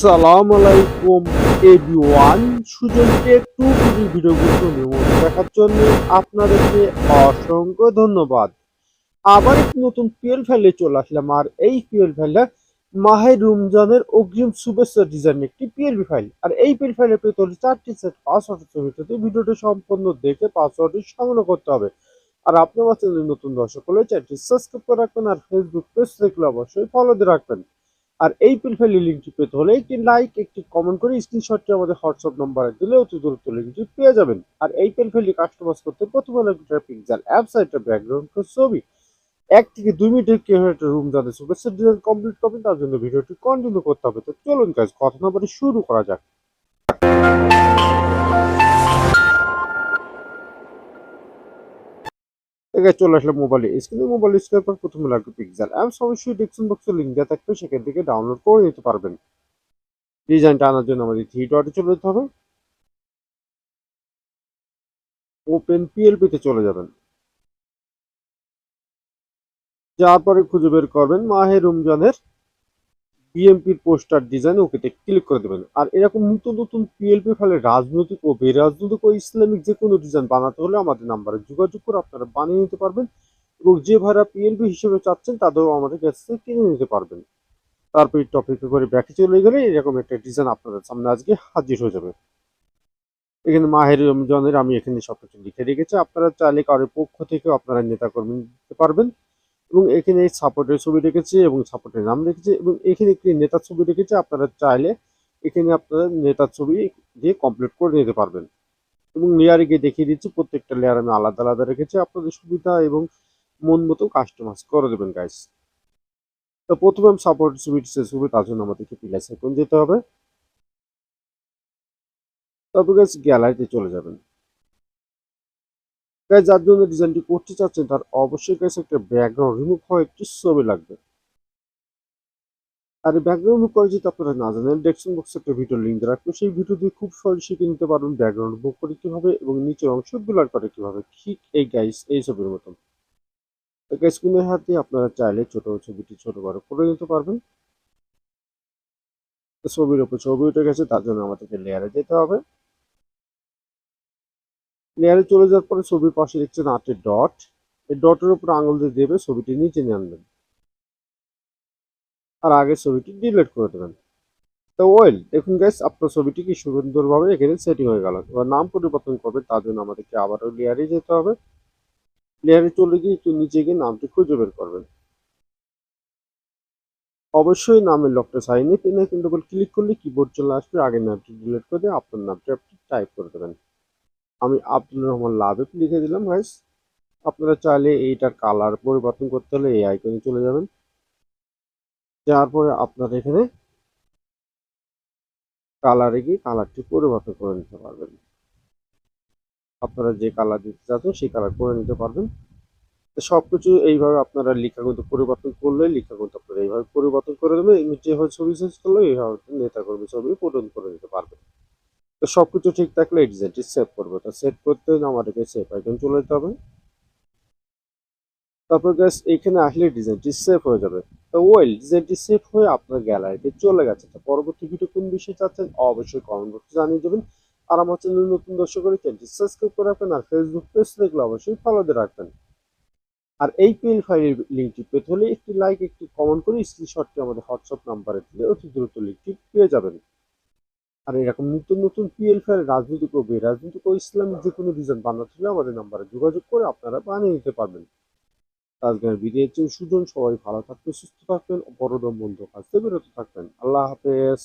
আসসালামু আলাইকুম everyone Sujon tech two TV ভিডিওগুলো নিয়মিত দেখার জন্য আপনাদেরকে অসংখ্য ধন্যবাদ। আবার একটি নতুন পিএল ফাইলে চলে আসলাম। আর এই পিএল ফাইলটা মাহে রমজানের অগ্রিম শুভেচ্ছা ডিজাইন একটি পিএলবি ফাইল আর এই পিএল ফাইলে পেতে হলে চারটি সেট পাসওয়ার্ড ছবিটাতে ভিডিওটি সম্পূর্ণ দেখে পাসওয়ার্ডটি সংগ্রহ করতে হবে। আর আপনি আমার নতুন দর্শক হলে চ্যানেলটি সাবস্ক্রাইব করে রাখবেন আর ফেসবুক পেজ দেখলে অবশ্যই ফলো দিয়ে রাখবেন। আর এই প্রোফাইল লিঙ্কটি পেতে হলে একটি লাইক একটি কমেন্ট করে স্ক্রিনশটটি আমাদের হোয়াটসঅ্যাপ নম্বরে দিলে অতি দ্রুত লিঙ্কটি পেয়ে যাবেন। আর এই প্রোফাইলটি কাস্টমাইজ করতে প্রথমে লাগবে পিকচার অ্যাপসাইটের ব্যাকগ্রাউন্ড ছবি। এক থেকে দুই মিনিটের একটা রুম যাতে শুভেচ্ছা ডিজাইন কমপ্লিট করবেন, তার জন্য ভিডিওটি কন্টিনিউ করতে হবে। তো চলুন কাজ কথা না বলে শুরু করা যাক। এখানে চলে আসলে মোবাইলে স্ক্রিনে মোবাইল স্ক্রিনের পর প্রথমে লাগবে পিক্সেল অ্যাপস অবশ্যই ডিসক্রিপশন বক্সে লিঙ্ক দেওয়া থাকবে, সেখান থেকে ডাউনলোড করে নিতে পারবেন। ডিজাইনটা আনার জন্য আমাদের থ্রি ডটে চলে যেতে হবে। ওপেন পিএলপিতে চলে যাবেন। যাওয়ার পরে খুঁজে বের করবেন মাহে রমজানের বিএমপির পোস্টার ডিজাইন ওকেতে ক্লিক করে দেবেন। আর এরকম নতুন নতুন পিএলপি ফলে রাজনৈতিক ও বেরাজনৈতিক ও ইসলামিক যে কোনো ডিজাইন বানাতে হলে আমাদের নাম্বারে যোগাযোগ করে আপনারা বানিয়ে নিতে পারবেন এবং যে ভাড়া পিএলপি হিসেবে চাচ্ছেন তাদেরও আমাদের কাছ কিনে নিতে পারবেন। তারপর টপিকে করে ব্যাকে চলে গেলে এরকম একটা ডিজাইন আপনাদের সামনে আজকে হাজির হয়ে যাবে। এখানে মাহের রমজানের আমি এখানে সবকিছু লিখে রেখেছি। আপনারা চাইলে কারোর পক্ষ থেকে আপনারা নেতা কর্মী দিতে পারবেন। এবং এখানে এই সাপোর্টের ছবি রেখেছি এবং সাপোর্টের নাম রেখেছি এবং এখানে একটি নেতার ছবি রেখেছি। আপনারা চাইলে এখানে আপনারা নেতার ছবি দিয়ে কমপ্লিট করে নিতে পারবেন। এবং লেয়ারে গিয়ে দেখিয়ে দিচ্ছি, প্রত্যেকটা লেয়ার আমি আলাদা আলাদা রেখেছি। আপনাদের সুবিধা এবং মন মতো কাস্টমাইজ করে দেবেন গাইস তো প্রথমে আমি সাপোর্ট ছবি ছবি, তার জন্য আমাদেরকে প্লাস আইকন যেতে হবে। তারপর গাইস গ্যালারিতে চলে যাবেন। গাইজ যার জন্য ডিজাইনটি করতে চাচ্ছেন, তার অবশ্যই গাইস একটা ব্যাকগ্রাউন্ড রিমুভ হওয়া একটি ছবি লাগবে। আর ব্যাকগ্রাউন্ড রিমুভ করে যদি আপনারা না জানেন ডেসক্রিপশন বক্সে একটা ভিডিও লিঙ্ক রাখব। সেই ভিডিও দিয়ে খুব সহজে শিখে নিতে পারবেন ব্যাকগ্রাউন্ড রিমুভ করে কীভাবে এবং নিচের অংশ ব্লার করে কীভাবে। ঠিক এই গাইস এই ছবির মতন। স্ক্রিনের হাতে আপনারা চাইলে ছোট ছবিটি ছোট বড় করে নিতে পারবেন। ছবির উপর ছবি উঠে গেছে, তার জন্য আমাদেরকে লেয়ারে যেতে হবে। লেয়ারে চলে যাওয়ার পরে ছবির পাশে দেখছেন আটের ডট। এই ডটের উপর আঙুল দিয়ে দেবে ছবিটি নিচে নিয়ে আনবেন। আর আগের ছবিটি ডিলিট করে দেবেন। তো ওয়েল, দেখুন গাইস আপনার ছবিটি কি সুন্দরভাবে এখানে সেটিং হয়ে গেল। এবার নাম পরিবর্তন করবে, তার জন্য আমাদেরকে আবারও লেয়ারে যেতে হবে। লেয়ারে চলে গিয়ে একটু নিচে গিয়ে নামটি খুঁজে বের করবেন। অবশ্যই নামের লকটা সাইন ইন এখানে কিন্তু ক্লিক করলে কিবোর্ড চলে আসবে আগের নামটি ডিলিট করে আপনার নামটি আপনি টাইপ করে দেবেন। আমি আব্দুল রহমান লাভেব লিখে দিলাম গাইস আপনারা চাইলে এইটার কালার পরিবর্তন করতে হলে এই আইকনে চলে যাবেন। যাওয়ার পরে আপনার এখানে কালারে গিয়ে কালারটি পরিবর্তন করে নিতে পারবেন। আপনারা যে কালার দিতে চাচ্ছেন, সেই কালার করে নিতে পারবেন। সবকিছু এইভাবে আপনারা লেখা কিন্তু পরিবর্তন করলে লেখা আপনারা এইভাবে পরিবর্তন করে দেবেন। যেভাবে ছবি চেঞ্জ করলে, এইভাবে নেতা কর্মী ছবি পূরণ করে নিতে পারবেন। তো সব কিছু ঠিক থাকলে ডিজাইনটি সেভ করব। তো সেভ করতে আমাদেরকে সেভ আইকন চলে যেতে হবে। তারপর গ্যাস এখানে আসলে ডিজাইনটি সেভ হয়ে যাবে। তো ওয়েল ডিজাইনটি সেভ হয়ে আপনার গ্যালারিতে চলে গেছে। তো পরবর্তী ভিডিও কোন বিষয়ে চাচ্ছেন, অবশ্যই কমেন্ট বক্সে জানিয়ে দেবেন। আর আমার চ্যানেল নতুন দর্শক করে চ্যানেলটি সাবস্ক্রাইব করে রাখবেন আর ফেসবুক পেজ দেখলে অবশ্যই ফলো দিয়ে রাখবেন। আর এই পিএল ফাইলের লিঙ্কটি পেতে হলে একটি লাইক একটি কমেন্ট করে স্ক্রিনশটটি আমাদের হোয়াটসঅ্যাপ নাম্বারে দিলে অতি দ্রুত লিঙ্কটি পেয়ে যাবেন। আর এরকম নতুন নতুন পিএল ফাইল রাজনৈতিক ও রাজনীতি ও ইসলামিক যে কোনো ডিজাইন বানাতে হলে আমাদের নাম্বারে যোগাযোগ করে আপনারা বানিয়ে নিতে পারবেন। রাজগানের হচ্ছে সুজন, সবাই ভালো থাকবেন, সুস্থ থাকবেন বড় বন্ধ কাজ বিরত থাকবেন। আল্লাহ হাফেজ।